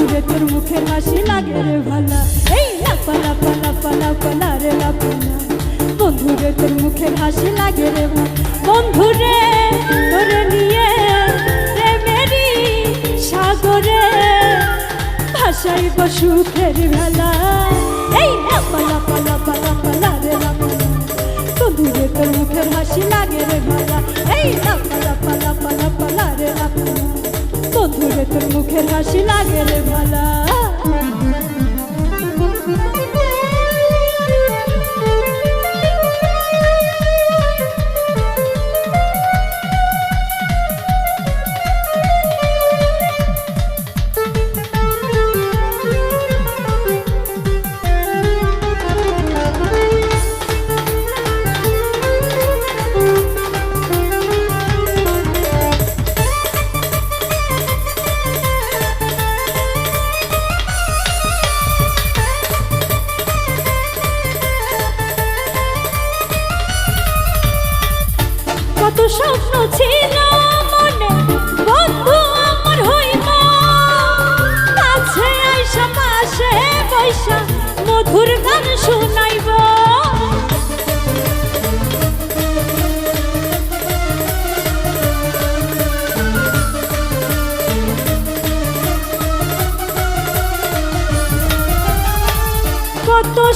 মুখের হাসি লাগে রে ভালা এই লাপা লাপা লাপা লাপা লা রে লাপা লা। বন্ধুরে তোর মুখের হাসি লাগে রে ভালা বন্ধুরে, তোরে নিয়ে প্রেমেরই সাগরে ভাসাই সুখের ভেলা এই লাপা লাপা লাপা লাপা লা রে লাপা লা। বন্ধুরে তোর মুখের হাসি লাগে হাসি লাগে রে ভালা।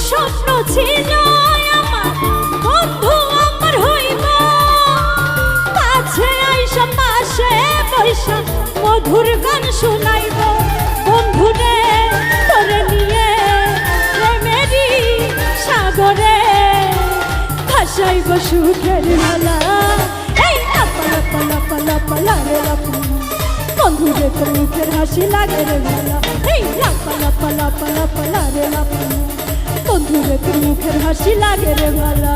স্বপ্ন ছিল আমার। বন্ধু আমার হইব কাছে আইসা পাশে বৈশা মধুর গান শুনাইব। বন্ধুরে, তোরে নিয়ে প্রেমেরই সাগরে ভাসাইব সুখের মেলা। এই লাপা লাপা লাপা লাগে লাপা বন্ধুরে তোর মুখের হাসি লাগে রে ভালা এই লাপা লাপা লাপা লাপা লাগে লাপা বন্ধুরে মুখের হাসি লাগে রে ভালা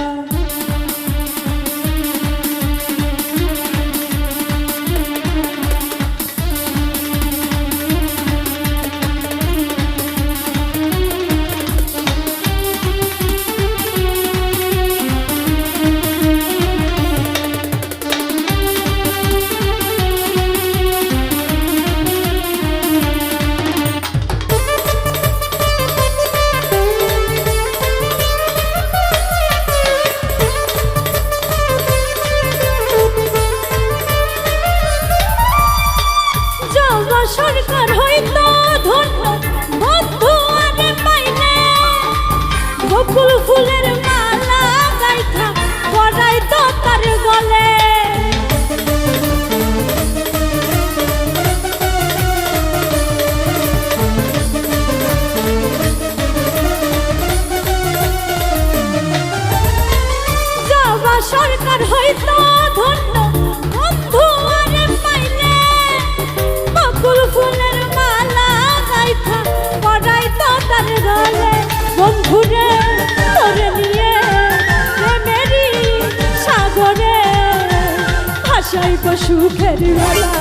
গো সুখের বেলা।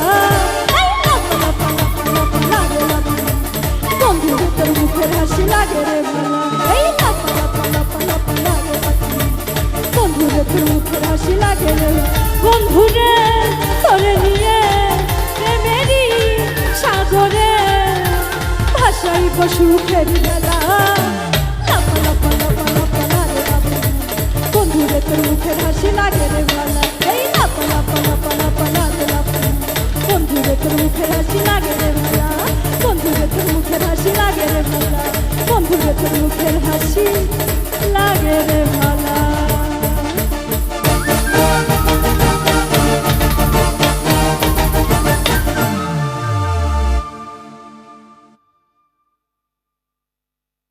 এই লাপা লাপা লাপা লাপা লাগে লাপা বন্ধু রে তোর মুখের হাসি লাগে রে ভালা এই লাপা লাপা লাপা লাপা লাগে লাপা বন্ধু রে তোর মুখের হাসি লাগে রে বন্ধু রে তোরে নিয়ে প্রেমেরই সাগরে ভাষাই গো সুখের বেলা। লাপা লাপা লাপা লাপা লাগে লাপা বন্ধু রে তোর মুখের হাসি লাগে রে তোর মুখের হাসি লাগে রে ভালা বন্ধু রে তোর মুখের হাসি লাগে রে ভালা বন্ধু মুখের হাসি লাগে রে